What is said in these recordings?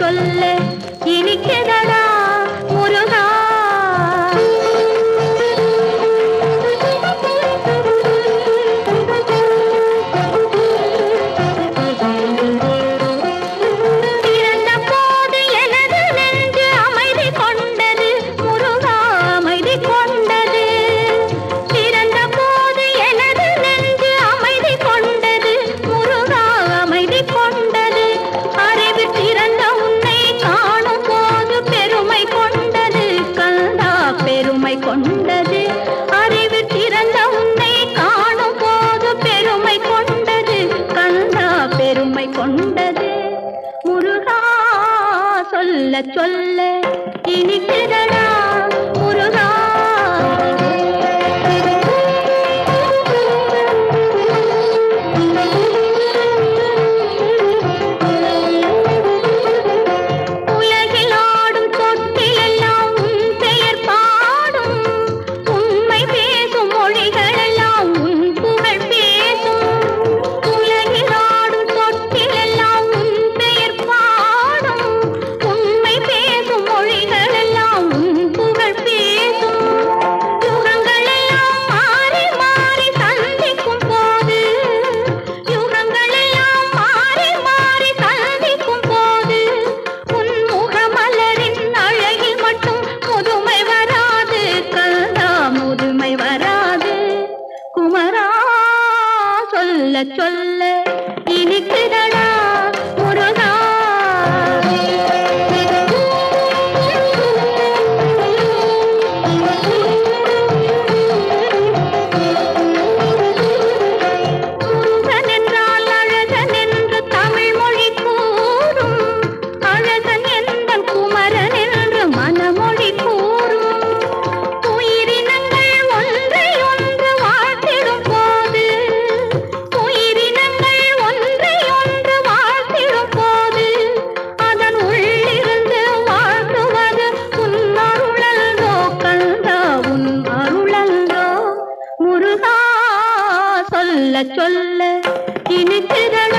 சொல்ல இனிக்கதடா சொல்ல சொல்ல சொல்ல சொல்ல இனிக்குதா இனித்திரள்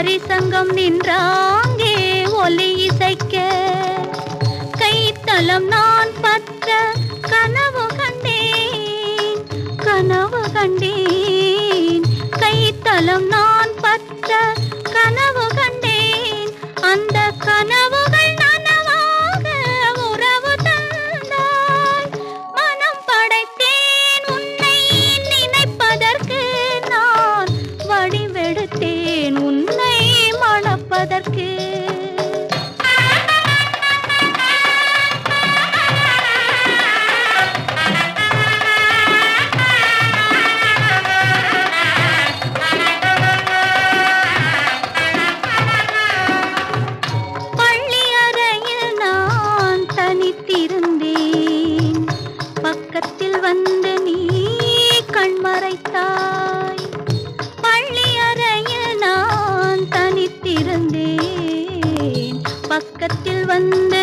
ஹரிசங்கம் நின்றாங்கே ஒலி இசைக்க. கைத்தளம் நான் பற்ற கனவு கண்டேன் கனவு கண்டேன். கைத்தளம் நான் வந்து